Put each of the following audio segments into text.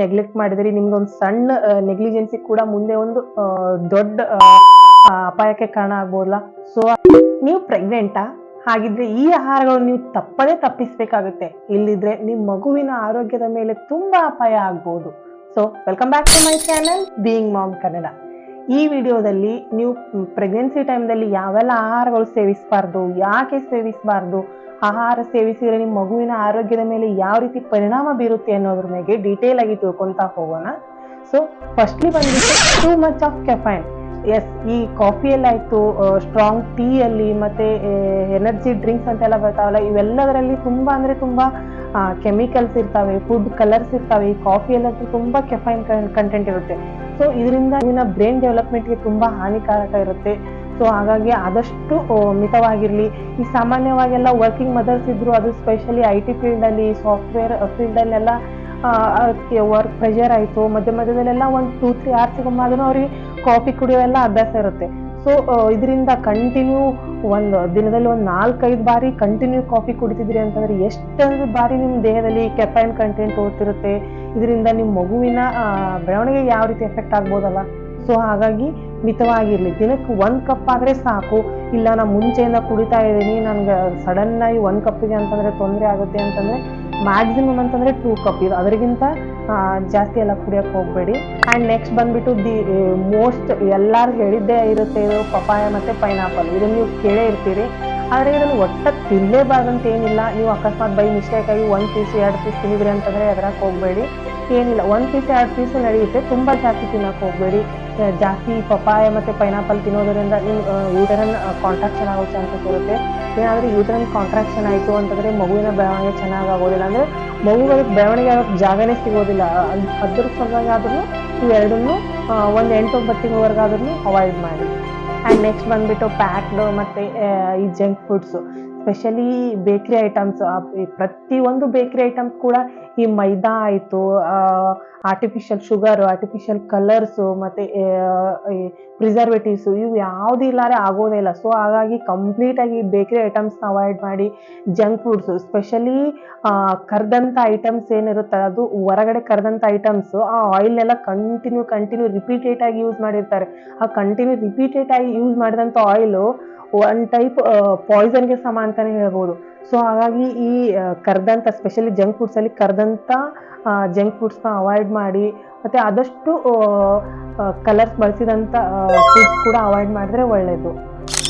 Neglect ಮಾಡಿದ್ರಿ ಒಂದು ಸಣ್ಣ ನೆಗ್ಲಿಜೆನ್ಸಿ ಕೂಡ ಮುಂದೆ ಒಂದು ದೊಡ್ಡ ಅಪಾಯಕ್ಕೆ ಕಾರಣ ಆಗ್ಬೋದಲ್ಲ ಸೊ ನೀವು ಪ್ರೆಗ್ನೆಂಟಾ ಹಾಗಿದ್ರೆ ಈ ಆಹಾರಗಳು ನೀವು ತಪ್ಪದೇ ತಪ್ಪಿಸ್ಬೇಕಾಗುತ್ತೆ. ಇಲ್ಲಿದ್ರೆ ನಿಮ್ಮ ಮಗುವಿನ ಆರೋಗ್ಯದ ಮೇಲೆ ತುಂಬಾ ಅಪಾಯ ಆಗ್ಬೋದು. So welcome back to my channel being mom Kannada ಈ ವಿಡಿಯೋದಲ್ಲಿ ನೀವು ಪ್ರೆಗ್ನೆನ್ಸಿ ಟೈಮ್ದಲ್ಲಿ ಯಾವೆಲ್ಲ ಆಹಾರಗಳು ಸೇವಿಸಬಾರ್ದು, ಯಾಕೆ ಸೇವಿಸಬಾರ್ದು ಆಹಾರ ಸೇವಿಸಿದ್ರೆ ನಿಮ್ಮ ಮಗುವಿನ ಆರೋಗ್ಯದ ಮೇಲೆ ಯಾವ ರೀತಿ ಪರಿಣಾಮ ಬೀರುತ್ತೆ ಅನ್ನೋದ್ರ ಮೇಲೆ ಡೀಟೇಲ್ ಆಗಿ ತಿಳ್ಕೊಂತಾ ಹೋಗೋಣ. ಸೊ ಫಸ್ಟ್ಲಿ ಬಂದ್ಬಿಟ್ಟು too much of caffeine is ಈ ಕಾಫಿಯಲ್ಲಿ ಆಯ್ತು ಸ್ಟ್ರಾಂಗ್ ಟೀ ಅಲ್ಲಿ ಮತ್ತೆ ಎನರ್ಜಿ ಡ್ರಿಂಕ್ಸ್ ಅಂತೆಲ್ಲ ಬರ್ತಾವಲ್ಲ, ಇವೆಲ್ಲದರಲ್ಲಿ ತುಂಬಾ ಅಂದ್ರೆ ತುಂಬಾ ಕೆಮಿಕಲ್ಸ್ ಇರ್ತವೆ ಫುಡ್ ಕಲರ್ಸ್ ಇರ್ತವೆ, ಈ ಕಾಫಿಯಲ್ಲಂತೂ ತುಂಬಾ ಕೆಫೈನ್ ಕಂಟೆಂಟ್ ಇರುತ್ತೆ. ಸೊ ಇದರಿಂದ ಬ್ರೈನ್ ಡೆವಲಪ್ಮೆಂಟ್ಗೆ ತುಂಬಾ ಹಾನಿಕಾರಕ ಇರುತ್ತೆ. ಸೊ ಹಾಗಾಗಿ ಆದಷ್ಟು ಮಿತವಾಗಿರಲಿ. ಈ ಸಾಮಾನ್ಯವಾಗೆಲ್ಲ ವರ್ಕಿಂಗ್ ಮದರ್ಸ್ ಇದ್ರು ಅದು ಸ್ಪೆಷಲಿ ಐ ಟಿ ಫೀಲ್ಡಲ್ಲಿ ಸಾಫ್ಟ್ವೇರ್ ಫೀಲ್ಡಲ್ಲೆಲ್ಲ ವರ್ಕ್ ಪ್ರೆಷರ್ ಆಯಿತು. ಮಧ್ಯ ಮಧ್ಯದಲ್ಲೆಲ್ಲ ಒಂದು ಟೂ ತ್ರೀ ಅವರ್ಸಿಗೊಮ್ಮೆ ಅದನ್ನು ಅವ್ರಿಗೆ ಕಾಫಿ ಕುಡಿಯೋವೆಲ್ಲ ಅಭ್ಯಾಸ ಇರುತ್ತೆ. ಸೊ ಇದರಿಂದ ಕಂಟಿನ್ಯೂ ಒಂದು ದಿನದಲ್ಲಿ ಒಂದು ನಾಲ್ಕೈದು ಬಾರಿ ಕಂಟಿನ್ಯೂ ಕಾಫಿ ಕುಡಿತಿದ್ರಿ ಅಂತಂದ್ರೆ ಎಷ್ಟೊಂದು ಬಾರಿ ನಿಮ್ಮ ದೇಹದಲ್ಲಿ ಕೆಫೈನ್ ಕಂಟೆಂಟ್ ಓದ್ತಿರುತ್ತೆ ಇದರಿಂದ ನಿಮ್ಮ ಮಗುವಿನ ಬೆಳವಣಿಗೆ ಬೆಳವಣಿಗೆಗೆ ಯಾವ ರೀತಿ ಎಫೆಕ್ಟ್ ಆಗ್ಬೋದಲ್ಲ? ಸೊ ಹಾಗಾಗಿ ಮಿತವಾಗಿರಲಿ. ದಿನಕ್ಕೆ ಒಂದು ಕಪ್ ಆದರೆ ಸಾಕು. ಇಲ್ಲ ನಾನು ಮುಂಚೆಯಿಂದ ಕುಡಿತಾ ಇದ್ದೀನಿ. ನನಗೆ ಸಡನ್ನಾಗಿ ಒಂದು ಕಪ್ಪಿಗೆ ಅಂತಂದರೆ ತೊಂದರೆ ಆಗುತ್ತೆ ಅಂತಂದರೆ ಮ್ಯಾಕ್ಸಿಮಮ್ ಅಂತಂದರೆ ಟೂ ಕಪ್ ಇದು. ಅದರಿಗಿಂತ ಜಾಸ್ತಿ ಎಲ್ಲ ಕುಡಿಯೋಕೆ ಹೋಗಬೇಡಿ. ಆ್ಯಂಡ್ ನೆಕ್ಸ್ಟ್ ಬಂದುಬಿಟ್ಟು ದಿ ಮೋಸ್ಟ್ ಎಲ್ಲರೂ ಹೇಳಿದ್ದೇ ಇರುತ್ತೆ ಇದು ಪಪಾಯ ಮತ್ತು ಪೈನಾಪಲ್ ಇದನ್ನು ನೀವು ಕೇಳೇ ಇರ್ತೀರಿ. ಆದರೆ ಇದನ್ನು ಒಟ್ಟ ತಿನ್ನಲೇಬಾರ್ದಂತ ಏನಿಲ್ಲ. ನೀವು ಅಕಸ್ಮಾತ್ ಬೈ ಮಿಸ್ಟೇಕಾಗಿ ಒಂದು ಪೀಸ್ ಎರಡು ಪೀಸ್ ತಿಂದಿದ್ರಿ ಅಂತಂದರೆ ಎದ್ರಕ್ಕೆ ಹೋಗಬೇಡಿ. ಏನಿಲ್ಲ. ಒಂದು ಪೀಸ್ ಎರಡು ಪೀಸು ನಡೆಯುತ್ತೆ. ತುಂಬ ಜಾಸ್ತಿ ತಿನ್ನೋಕೆ ಹೋಗಬೇಡಿ. ಜಾಸ್ತಿ ಪಪಾಯ ಮತ್ತು ಪೈನಾಪಲ್ ತಿನ್ನೋದರಿಂದ ನಿಮ್ಮ ಯೂಟರನ್ ಕಾಂಟ್ರಾಕ್ಷನ್ ಆಗೋ ಚಾನ್ಸಸ್ ಇರುತ್ತೆ. ಏನಾದರೂ ಯೂಟರನ್ ಕಾಂಟ್ರಾಕ್ಷನ್ ಆಯಿತು ಅಂತಂದರೆ ಮಗುವಿನ ಬೆಳವಣಿಗೆ ಚೆನ್ನಾಗಿ ಆಗೋದಿಲ್ಲ ಅಂದರೆ ಮಗುಗಳ ಬೆಳವಣಿಗೆ ಆಗೋಕ್ಕೆ ಜಾಗನೇ ಸಿಗೋದಿಲ್ಲ. ಅದ್ರ ಸಲುವಾಗಿ ಆದ್ರೂ ಇವೆರಡನ್ನೂ ಒಂದು ಎಂಟು ತಿಂಗಳವರೆಗಾದ್ರೂ ಅವಾಯ್ಡ್ ಮಾಡಿ. ಆ್ಯಂಡ್ ನೆಕ್ಸ್ಟ್ ಬಂದ್ಬಿಟ್ಟು ಪ್ಯಾಕ್ಡ್ ಮತ್ತು ಈ junk foods specially bakery items ಪ್ರತಿಯೊಂದು ಬೇಕ್ರಿ ಐಟಮ್ಸ್ ಕೂಡ ಈ ಮೈದಾ ಆಯಿತು ಆರ್ಟಿಫಿಷಿಯಲ್ ಶುಗರ್ ಆರ್ಟಿಫಿಷಿಯಲ್ ಕಲರ್ಸು ಮತ್ತು ಪ್ರಿಸರ್ವೇಟಿವ್ಸು ಇವು ಯಾವುದೂ ಇಲ್ಲಾರೆ ಆಗೋದೇ ಇಲ್ಲ. ಸೊ ಹಾಗಾಗಿ ಕಂಪ್ಲೀಟಾಗಿ ಬೇಕ್ರಿ ಐಟಮ್ಸ್ನ ಅವಾಯ್ಡ್ ಮಾಡಿ ಜಂಕ್ ಫುಡ್ಸು ಸ್ಪೆಷಲಿ ಕರ್ದಂಥ ಐಟಮ್ಸ್ ಏನಿರುತ್ತೆ ಅದು ಹೊರಗಡೆ ಕರ್ದಂಥ ಐಟಮ್ಸು ಆ ಆಯಿಲ್ನೆಲ್ಲ ಕಂಟಿನ್ಯೂ ಕಂಟಿನ್ಯೂ ರಿಪೀಟೇಟ್ ಆಗಿ ಯೂಸ್ ಮಾಡಿರ್ತಾರೆ. ಆ ಕಂಟಿನ್ಯೂ ರಿಪೀಟೇಟ್ ಆಗಿ ಯೂಸ್ ಮಾಡಿದಂಥ ಆಯಿಲು ಒನ್ ಟೈಪ್ ಪಾಯ್ಸನ್ಗೆ ಸಮ ಅಂತಲೇ ಹೇಳ್ಬೋದು. ಸೊ ಹಾಗಾಗಿ ಈ ಕರೆದಂಥ ಸ್ಪೆಷಲಿ ಜಂಕ್ ಫುಡ್ಸಲ್ಲಿ ಕರೆದಂಥ ಜಂಕ್ ಫುಡ್ಸ್ನ ಅವಾಯ್ಡ್ ಮಾಡಿ, ಮತ್ತು ಆದಷ್ಟು ಕಲರ್ಸ್ ಬಳಸಿದಂಥ ಫುಡ್ಸ್ ಕೂಡ ಅವಾಯ್ಡ್ ಮಾಡಿದ್ರೆ ಒಳ್ಳೆಯದು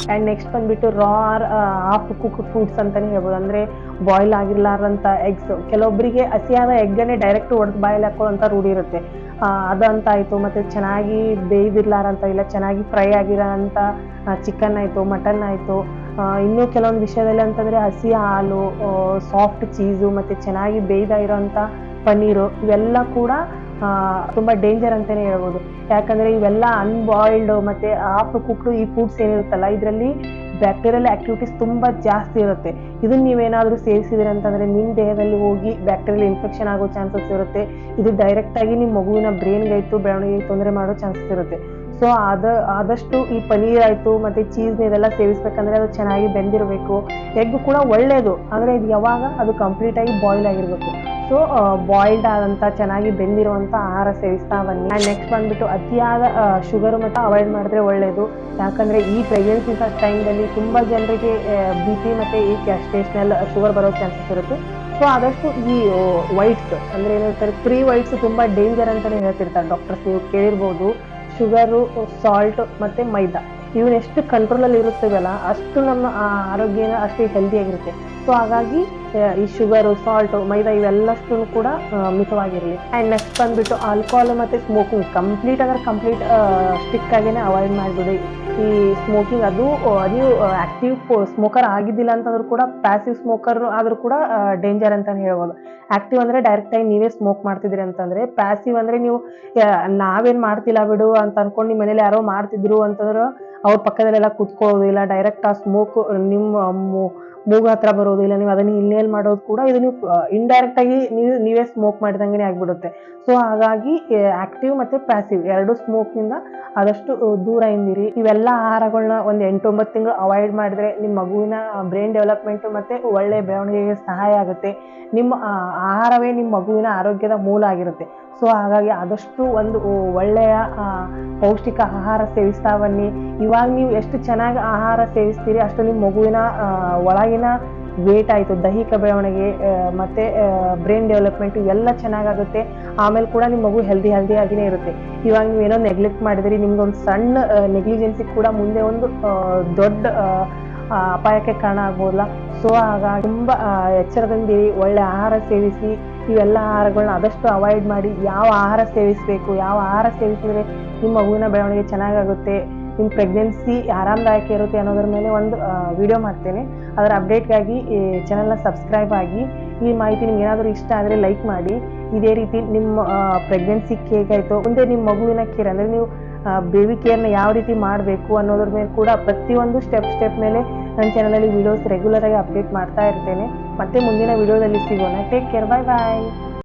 ಆ್ಯಂಡ್ ನೆಕ್ಸ್ಟ್ ಬಂದುಬಿಟ್ಟು raw or half cook foods ಅಂತಲೇ ಹೇಳ್ಬೋದು. ಅಂದರೆ ಬಾಯ್ಲ್ ಆಗಿರ್ಲಾರಂಥ ಎಗ್ಸ್ ಕೆಲವೊಬ್ಬರಿಗೆ ಹಸಿಯಾದ ಎಗ್ಗನ್ನೇ ಡೈರೆಕ್ಟ್ ಹೊಡೆದು ಬಾಯಲ್ಲಿ ಹಾಕೋಂಥ ರೂಢಿ ಇರುತ್ತೆ. ಅದಂತ ಆಯಿತು ಮತ್ತು ಚೆನ್ನಾಗಿ ಬೇಯ್ದಿರ್ಲಾರಂಥ ಇಲ್ಲ, ಚೆನ್ನಾಗಿ ಫ್ರೈ ಆಗಿರೋಂಥ ಚಿಕನ್ ಆಯಿತು ಮಟನ್ ಆಯಿತು ಇನ್ನೂ ಕೆಲವೊಂದು ವಿಷಯದಲ್ಲಿ ಅಂತಂದರೆ ಹಸಿ ಹಾಲು ಸಾಫ್ಟ್ ಚೀಸು ಮತ್ತು ಚೆನ್ನಾಗಿ ಬೇಯ್ದ ಇರೋಂಥ ಪನ್ನೀರು, ಇವೆಲ್ಲ ಕೂಡ ತುಂಬಾ ಡೇಂಜರ್ ಅಂತಲೇ ಹೇಳ್ಬೋದು. ಯಾಕಂದರೆ ಇವೆಲ್ಲ ಅನ್ಬಾಯ್ಲ್ಡ್ ಮತ್ತು ಹಾಫ್ ಕುಕ್ಡು ಈ ಫುಡ್ಸ್ ಏನಿರುತ್ತಲ್ಲ, ಇದರಲ್ಲಿ ಬ್ಯಾಕ್ಟೀರಿಯಲ್ ಆಕ್ಟಿವಿಟೀಸ್ ತುಂಬ ಜಾಸ್ತಿ ಇರುತ್ತೆ. ಇದನ್ನ ನೀವೇನಾದರೂ ಸೇವಿಸಿದ್ರಿ ಅಂತಂದರೆ ನಿಮ್ಮ ದೇಹದಲ್ಲಿ ಹೋಗಿ ಬ್ಯಾಕ್ಟೀರಿಯಲ್ ಇನ್ಫೆಕ್ಷನ್ ಆಗೋ ಚಾನ್ಸಸ್ ಇರುತ್ತೆ. ಇದು ಡೈರೆಕ್ಟಾಗಿ ನಿಮ್ಮ ಮಗುವಿನ ಬ್ರೈನ್ಗೆ ಆಯ್ತು ಬೆಳವಣಿಗೆ ತೊಂದರೆ ಮಾಡೋ ಚಾನ್ಸಸ್ ಇರುತ್ತೆ. ಸೊ ಆದ, ಆದಷ್ಟು ಈ ಪನೀರ್ ಆಯಿತು, ಮತ್ತು ಚೀಸ್ನ ಇದೆಲ್ಲ ಸೇವಿಸ್ಬೇಕಂದ್ರೆ ಅದು ಚೆನ್ನಾಗಿ ಬೆಂದಿರಬೇಕು. ಎಗ್ ಕೂಡ ಒಳ್ಳೆಯದು ಆದರೆ ಇದು ಯಾವಾಗ ಅದು ಕಂಪ್ಲೀಟಾಗಿ ಬಾಯ್ಲ್ ಆಗಿರಬೇಕು. ಸೊ ಬಾಯ್ಲ್ಡ್ ಆದಂಥ ಚೆನ್ನಾಗಿ ಬೆಂದಿರುವಂಥ ಆಹಾರ ಸೇವಿಸ್ತಾ ಬನ್ನಿ. ಆ್ಯಂಡ್ ನೆಕ್ಸ್ಟ್ ಬಂದುಬಿಟ್ಟು ಅತಿಯಾದ ಶುಗರ್ ಮತ್ತು ಅವಾಯ್ಡ್ ಮಾಡಿದ್ರೆ ಒಳ್ಳೆಯದು ಯಾಕಂದರೆ ಈ ಪ್ರೆಗ್ನೆನ್ಸಿ ಟೈಮಲ್ಲಿ ತುಂಬ ಜನರಿಗೆ ಬಿ ಪಿ ಮತ್ತು ಈ ಸ್ಟೇಷನಲ್ ಶುಗರ್ ಬರೋ ಚಾನ್ಸಸ್ ಇರುತ್ತೆ. ಸೊ ಆದಷ್ಟು ಈ ವೈಟ್ಸ್ ಅಂದರೆ ಏನಿರ್ತಾರೆ ಪ್ರೀ ವೈಟ್ಸ್ ತುಂಬ ಡೇಂಜರ್ ಅಂತಲೇ ಹೇಳ್ತಿರ್ತಾರೆ ಡಾಕ್ಟರ್ಸ್ ನೀವು ಕೇಳಿರ್ಬೋದು. ಶುಗರು ಸಾಲ್ಟ್ ಮತ್ತು ಮೈದಾ. ಇವನ್ ಎಷ್ಟು ಕಂಟ್ರೋಲಲ್ಲಿ ಇರುತ್ತೇವಲ್ಲ, ಅಷ್ಟು ನಮ್ಮ ಆರೋಗ್ಯನ ಅಷ್ಟು ಹೆಲ್ದಿಯಾಗಿರುತ್ತೆ ಸೊ ಹಾಗಾಗಿ ಆ, ಈ ಶುಗರು ಸಾಲ್ಟು ಮೈದಾ ಇವೆಲ್ಲಷ್ಟು ಕೂಡ ಮಿತವಾಗಿರಲಿ. ಆ್ಯಂಡ್ ನೆಕ್ಸ್ಟ್ ಬಂದ್ಬಿಟ್ಟು ಆಲ್ಕೋಹಾಲ್ ಮತ್ತು ಸ್ಮೋಕಿಂಗ್ ಕಂಪ್ಲೀಟ್ ಅಂದ್ರೆ ಕಂಪ್ಲೀಟ್ ಸ್ಟಿಕ್ ಆಗೇನೆ ಅವಾಯ್ಡ್ ಮಾಡಿಬಿಡಿ ಈ ಸ್ಮೋಕಿಂಗ್ ಅದು ನೀವು ಆಕ್ಟಿವ್ ಸ್ಮೋಕರ್ ಆಗಿದ್ದಿಲ್ಲ ಅಂತಂದ್ರೂ ಕೂಡ ಪ್ಯಾಸಿವ್ ಸ್ಮೋಕರ್ ಆದರೂ ಕೂಡ ಡೇಂಜರ್ ಅಂತಲೇ ಹೇಳ್ಬೋದು. ಅಂದರೆ ಡೈರೆಕ್ಟಾಗಿ ನೀವೇ ಸ್ಮೋಕ್ ಮಾಡ್ತಿದ್ರಿ ಅಂತಂದರೆ ಪ್ಯಾಸಿವ್ ಅಂದರೆ ನೀವು ನಾವೇನು ಮಾಡ್ತಿಲ್ಲ ಬಿಡು ಅಂತ ಅನ್ಕೊಂಡು ನಿಮ್ಮ ಮನೇಲಿ ಯಾರೋ ಮಾಡ್ತಿದ್ರು ಅಂತಂದ್ರೆ ಅವ್ರ ಪಕ್ಕದಲ್ಲೆಲ್ಲ ಕುತ್ಕೊಳ್ಳೋದು ಇಲ್ಲ. ಡೈರೆಕ್ಟ್ ಆ ಸ್ಮೋಕ್ ನಿಮ್ಮ ಮೂಗು ಹತ್ರ ಬರೋದು ಇಲ್ಲ ನೀವು ಅದನ್ನ ಇನ್ಹೇಲ್ ಮಾಡೋದು ಕೂಡ ಇದು ನೀವು ಇಂಡೈರೆಕ್ಟ್ ಆಗಿ ನೀವು, ನೀವೇ ಸ್ಮೋಕ್ ಮಾಡಿದಂಗೆ ಆಗ್ಬಿಡುತ್ತೆ. ಸೊ ಹಾಗಾಗಿ ಆಕ್ಟಿವ್ ಮತ್ತೆ ಪ್ಯಾಸಿವ್ ಎರಡು ಸ್ಮೋಕ್ನಿಂದ ಆದಷ್ಟು ದೂರ ಇಂದಿರಿ ಇವೆಲ್ಲ ಆಹಾರಗಳನ್ನ ಒಂದು ಎಂಟೊಂಬತ್ತು ತಿಂಗಳು ಅವಾಯ್ಡ್ ಮಾಡಿದ್ರೆ ನಿಮ್ಮ ಮಗುವಿನ ಬ್ರೈನ್ ಡೆವಲಪ್ಮೆಂಟ್ ಮತ್ತೆ ಒಳ್ಳೆ ಬೆಳವಣಿಗೆಗೆ ಸಹಾಯ ಆಗುತ್ತೆ. ನಿಮ್ಮ ಆಹಾರವೇ ನಿಮ್ಮ ಮಗುವಿನ ಆರೋಗ್ಯದ ಮೂಲ ಆಗಿರುತ್ತೆ. ಸೊ ಹಾಗಾಗಿ ಆದಷ್ಟು ಒಂದು ಒಳ್ಳೆಯ ಪೌಷ್ಟಿಕ ಆಹಾರ ಸೇವಿಸ್ತಾ ಬನ್ನಿ. ಇವಾಗ ನೀವು ಎಷ್ಟು ಚೆನ್ನಾಗಿ ಆಹಾರ ಸೇವಿಸ್ತೀರಿ, ಅಷ್ಟು ನಿಮ್ಮ ಮಗುವಿನ ಒಳಗಿನ ವೇಟ್ ಆಯಿತು, ದೈಹಿಕ ಬೆಳವಣಿಗೆ ಮತ್ತು ಬ್ರೈನ್ ಡೆವಲಪ್ಮೆಂಟ್ ಎಲ್ಲ ಚೆನ್ನಾಗಾಗುತ್ತೆ. ಆಮೇಲೆ ಕೂಡ ನಿಮ್ಮ ಮಗು ಹೆಲ್ದಿ ಹೆಲ್ದಿ ಆಗಿನೇ ಇರುತ್ತೆ. ಇವಾಗ ನೀವು ಏನೋ ನೆಗ್ಲೆಕ್ಟ್ ಮಾಡಿದ್ರಿ, ನಿಮ್ಗೊಂದು ಸಣ್ಣ ನೆಗ್ಲಿಜೆನ್ಸಿ ಕೂಡ ಮುಂದೆ ಒಂದು ದೊಡ್ಡ ಅಪಾಯಕ್ಕೆ ಕಾರಣ ಆಗ್ಬೋದಲ್ಲ. ಸೊ ಹಾಗಾಗಿ ತುಂಬ ಎಚ್ಚರದಿಂದಿರಿ, ಒಳ್ಳೆ ಆಹಾರ ಸೇವಿಸಿ, ಇವೆಲ್ಲ ಆಹಾರಗಳನ್ನ ಆದಷ್ಟು ಅವಾಯ್ಡ್ ಮಾಡಿ, ಯಾವ ಆಹಾರ ಸೇವಿಸಬೇಕು, ಯಾವ ಆಹಾರ ಸೇವಿಸಿದರೆ ನಿಮ್ಮ ಮಗುವಿನ ಬೆಳವಣಿಗೆ ಚೆನ್ನಾಗಾಗುತ್ತೆ. ನಿಮ್ಮ ಪ್ರೆಗ್ನೆನ್ಸಿ ಆರಾಮದಾಯಕ ಇರುತ್ತೆ ಅನ್ನೋದ್ರ ಮೇಲೆ ಒಂದು ವಿಡಿಯೋ ಮಾಡ್ತೇನೆ. ಅದರ ಅಪ್ಡೇಟ್ಗಾಗಿ ಚಾನಲ್ನ ಸಬ್ಸ್ಕ್ರೈಬ್ ಆಗಿ, ಈ ಮಾಹಿತಿ ನಿಮ್ಗೆ ಏನಾದರೂ ಇಷ್ಟ ಆದರೆ ಲೈಕ್ ಮಾಡಿ. ಇದೇ ರೀತಿ ನಿಮ್ಮ ಪ್ರೆಗ್ನೆನ್ಸಿ ಹೇಗಾಯಿತು ಮುಂದೆ ನಿಮ್ಮ ಮಗುವಿನ ಕೇರ್ ಅಂದರೆ ನೀವು ಬೇಬಿ ಕೇರ್ನ ಯಾವ ರೀತಿ ಮಾಡಬೇಕು ಅನ್ನೋದ್ರ ಮೇಲೆ ಕೂಡ ಪ್ರತಿಯೊಂದು ಸ್ಟೆಪ್ ಸ್ಟೆಪ್ ಮೇಲೆ ನನ್ನ ಚಾನಲಲ್ಲಿ ವಿಡಿಯೋಸ್ ರೆಗ್ಯುಲರಾಗಿ ಅಪ್ಡೇಟ್ ಮಾಡ್ತಾ ಇರ್ತೇನೆ. ಮತ್ತೆ ಮುಂದಿನ ವಿಡಿಯೋದಲ್ಲಿ ಸಿಗೋಣ. Take care bye bye